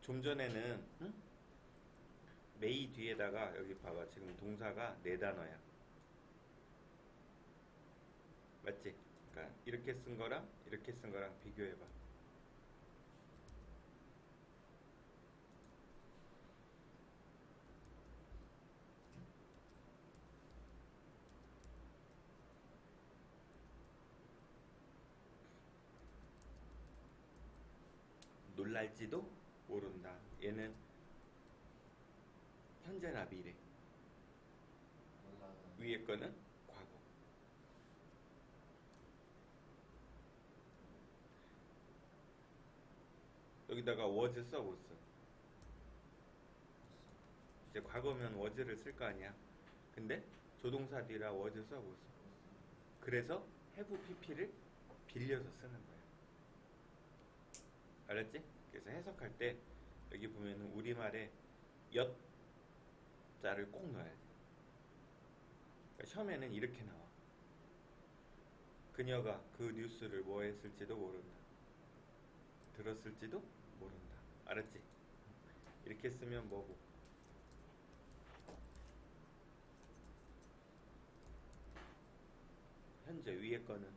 좀 전에는 응? 메이 뒤에다가 여기 봐봐 지금 동사가 네 단어야 맞지? 그러니까 이렇게 쓴 거랑 이렇게 쓴 거랑 비교해봐 놀랄지도 모른다. 얘는 현재나 미래. 위에 거는 과거. 여기다가 was 써고 있어. 이제 과거면 was를 쓸 거 아니야. 근데 조동사 뒤라 was 써고 있어. 그래서 have pp를 빌려서 쓰는 거야. 알았지? 그래서 해석할 때 여기 보면은 우리말에 엿 자를 꼭 넣어야 돼. 그러니까 시험에는 이렇게 나와. 그녀가 그 뉴스를 뭐 했을지도 모른다. 들었을지도 모른다. 알았지? 이렇게 쓰면 뭐고? 현재 위에 거는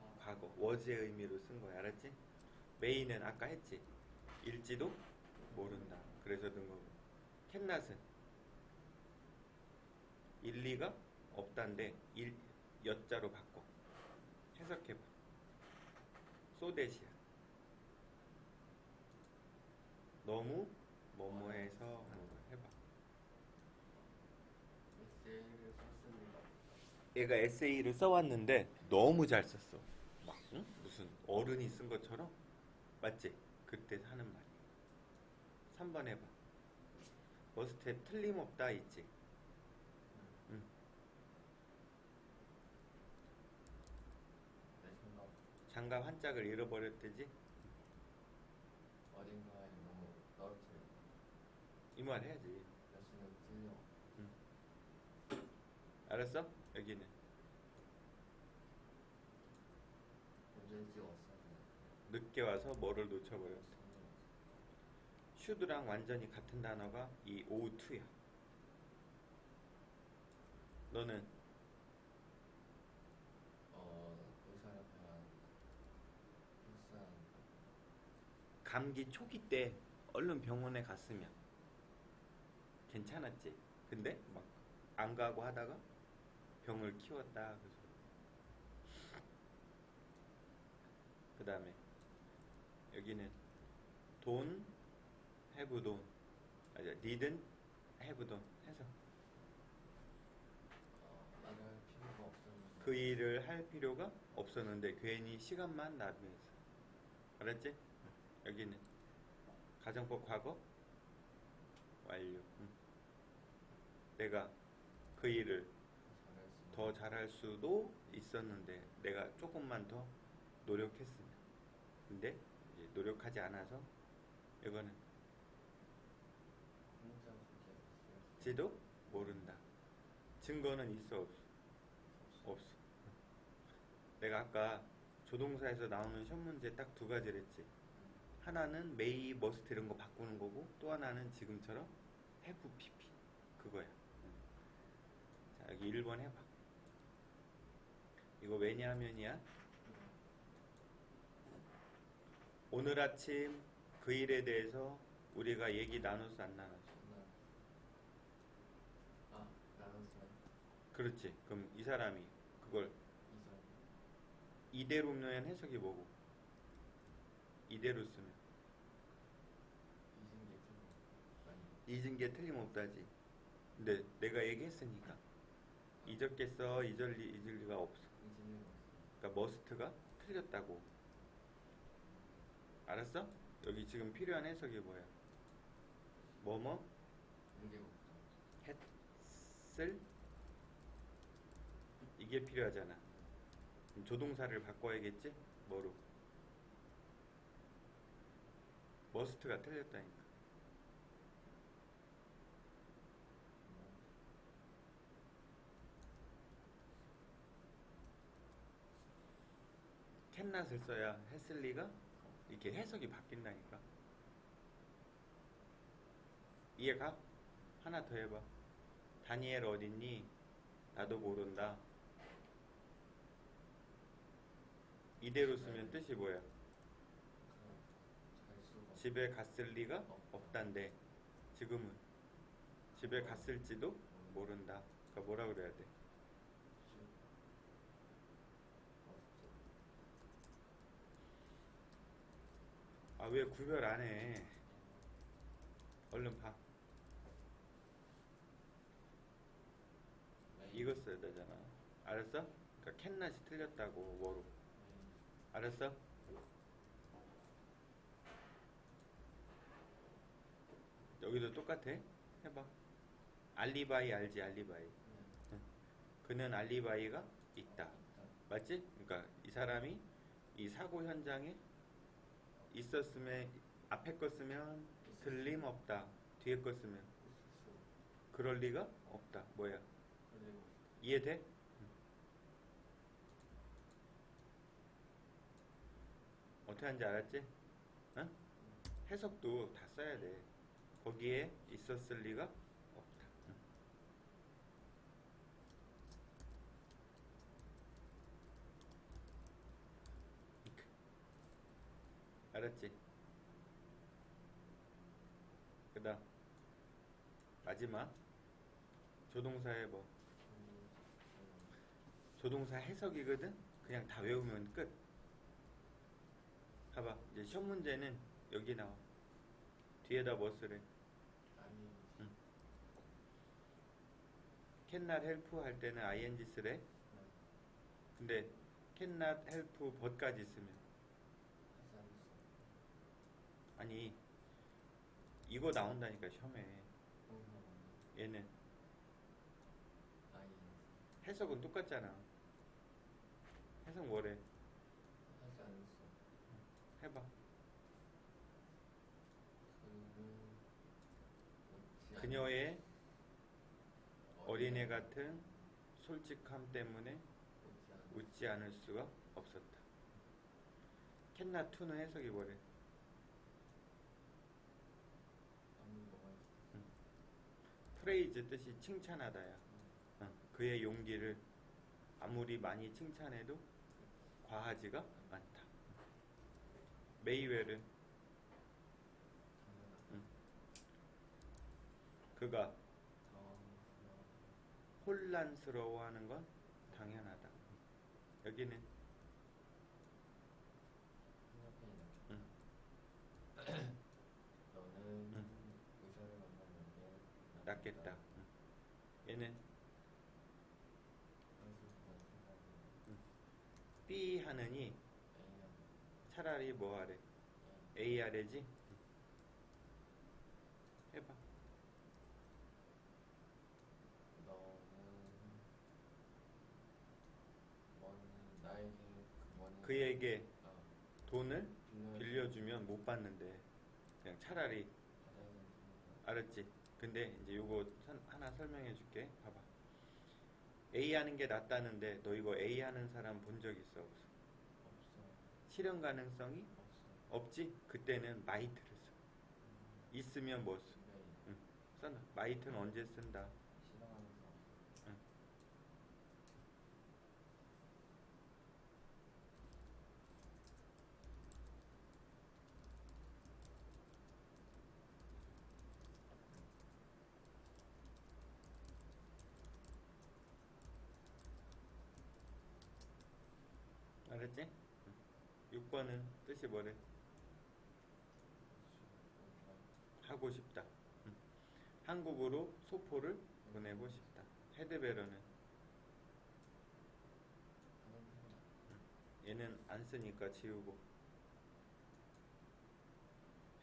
아, 과거 was의 의미로 쓴 거야 알았지? 메인은 아까 했지. 일지도 모른다. 그래서 넣은 거고 캔낫은 일리가 없단데 일 여자로 바꿔. 해석해봐. 소대시야. 너무 뭐뭐해서 뭐 해봐. 에세이를 썼습니다. 얘가 에세이를 써왔는데 너무 잘 썼어. 막 응? 무슨 어른이 쓴 것처럼 맞지? 그때 하는 말이. 3번 해봐. 머스트에 틀림없다 있지. 응. 내 생각 장갑 한 짝을 잃어버렸대지. 어딘가에 너무 떨어뜨려. 이 말 해야지. 여신은 틀려. 응. 알았어? 여기는 언제 찍었어? 늦게 와서 뭐를 놓쳐버렸어. 슈드랑 완전히 같은 단어가 이 O2야. 너는 어 의사를 봐야 불쌍. 감기 초기 때 얼른 병원에 갔으면 괜찮았지. 근데 막 안 가고 하다가 병을 키웠다. 그래서 그 다음에 여기는 돈, have 돈, 아니 didn't have 돈 해서 어 필요가 없었는데. 그 일을 할 필요가 없었는데 괜히 시간만 낭비했어. 알았지? 여기는 가정법 과거 완료. 응. 내가 그 일을. 더 잘할 수도 있었는데 내가 조금만 더 노력했으면. 근데 노력하지 않아서 이거는. 지도 모른다. 증거는 있어 없어? 없어. 내가 아까 조동사에서 나오는 시험 문제 딱 두 가지를 했지. 하나는 메이, 머스트 이런 거 바꾸는 거고 또 하나는 지금처럼 have pp 그거야. 자 여기 1번 해봐. 이거 왜냐하면이야. 오늘 아침 그 일에 대해서 우리가 얘기 나눴어 안 나눴어? 정말. 아 나눴어요. 그렇지. 그럼 이 사람이 그걸. 이대로 면 해석이 뭐고? 이대로 쓰면. 잊은 게 틀림없다지. 근데 내가 얘기했으니까 잊었겠어 잊을 리 잊을 리가 없어. 그러니까 머스트가 틀렸다고. 알았어? 여기 지금 필요한 해석이 뭐야? 뭐뭐. 했을 이게 필요하잖아. 조동사를 바꿔야겠지? 뭐로? 머스트가 틀렸다니까. 캔낫을 써야 했을 리가 이렇게 해석이 바뀐다니까. 이해가? 하나 더 해봐. 다니엘 어딨니? 나도 모른다. 이대로 쓰면 뜻이 뭐야? 집에 갔을 리가 없단데 지금은 집에 갔을지도 모른다. 그러니까 뭐라 그래야 돼? 아 왜 구별 안 해? 얼른 봐. 이거 써야 되잖아. 알았어? 그러니까 캔낫이 틀렸다고 워로. 알았어? 여기도 똑같아. 해봐. 알리바이 알지 알리바이. 그는 알리바이가 있다. 맞지? 그러니까 이 사람이 이 사고 현장에 있었으면 앞에 거 쓰면 틀림없다. 뒤에 거 쓰면 그럴 리가 없다. 뭐야? 이해돼? 어떻게 하는지 알았지? 응? 해석도 다 써야 돼. 거기에 있었을 리가 없다. 응. 이렇게. 알았지? 그 다음 마지막 조동사의 뭐 조동사 해석이거든? 그냥 다 외우면 끝. 봐봐. 이제 시험 문제는 여기 나와. 뒤에다 뭐 쓰래? cannot help 할 때는 ing 쓰래. 근데 cannot help but까지 쓰면 아니 이거 나온다니까 시험에. 얘는 해석은 똑같잖아. 해석 뭐래? 해봐. 그녀의 어린애 같은 솔직함 때문에 웃지 않을 수가 없었다. 캔나 투는 해석이 뭐래? 프레이즈 뜻이 칭찬하다야. 어, 그의 용기를 아무리 많이 칭찬해도 과하지가 않다. 메이웰은 그가 혼란스러워하는 건 당연하다. 여기는 응. 너는 응. 의사를 만나는 게 낫겠다. 응. 얘는 B 하느니 차라리 뭐 하래? A 하래지? 해봐. 그에게 어, 돈을 빌려- 빌려주면 못 받는데 그냥 차라리. 알았지? 근데 이제 요거 선- 하나 설명해 줄게. 봐봐. A 하는 게 낫다는데 너 이거 A 하는 사람 본 적 있어? 없어? 없어 실현 가능성이 없어 없지? 그때는 마이트를 써. 있으면 뭐 써? 네 써놔. 마이트는 언제 쓴다? 싫어하면서 응. 알았지? 6번은 뜻이 뭐래? 하고 싶다. 응. 한국으로 소포를 보내고 싶다. 헤드베러는 얘는 안 쓰니까 지우고.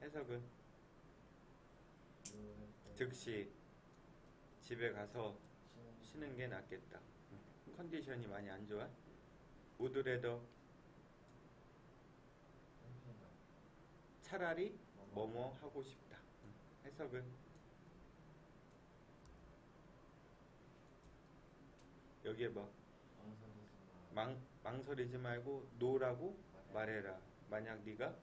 해석은 즉시 집에 가서 쉬는 게 낫겠다. 응. 컨디션이 많이 안 좋아? 우드레더 차라리 뭐뭐 하고 싶다. 응. 해석은 여기에 뭐 망, 망설이지 말고 노라고 말해라. 만약 네가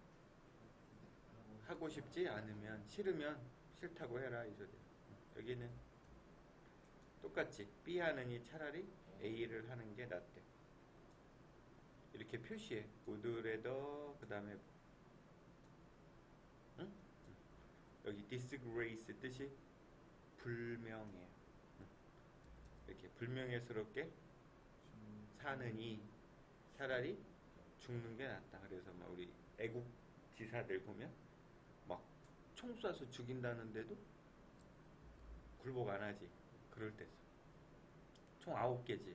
하고 싶지 않으면 싫으면 싫다고 해라 이 소리야. 여기는 똑같지. B 하느니 차라리 A를 하는 게 낫대. 이렇게 표시해. 우드레더 그 다음에 응? 여기 disgrace 뜻이 불명예. 응. 이렇게 불명예스럽게 중- 사느니 차라리 죽는 게 낫다. 그래서 막 우리 애국 지사들 보면 막 총 쏴서 죽인다는데도 굴복 안 하지. 그럴 때 써. 총 아홉 개지.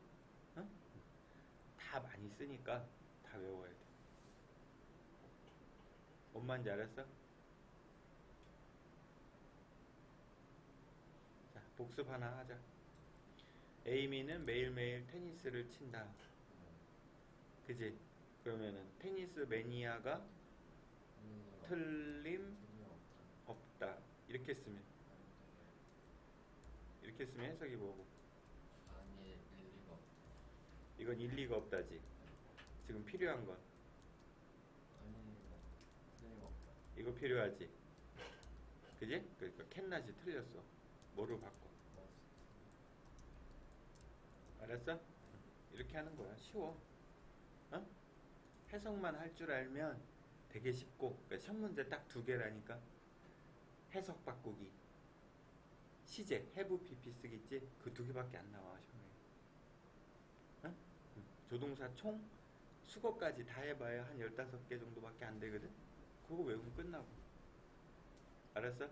응? 다 많이 쓰니까 다 외워야 돼. 뭔 말인지 알았어? 자, 복습 하나 하자. 에이미는 매일매일 테니스를 친다. 음, 그지? 그러면은 테니스 매니아가 틀림. 없다. 이렇게 쓰면 이렇게 쓰면 해석이 뭐고? 이건 일리가 없다지. 지금 필요한 건 아니. 이거 필요하지. 그지? 그러니까 캔낫이 틀렸어. 뭐로 바꿔? 알았어? 이렇게 하는 거야. 쉬워. 어? 해석만 할 줄 알면 되게 쉽고 그러니까 시험 문제 딱 두 개라니까 해석 바꾸기 시제 해부 PP 쓰기지 그 두 개밖에 안 나와. 조동사 총 수거까지 다 해봐야 한 15개 정도밖에 안 되거든 그거 외우면 끝나고 알았어?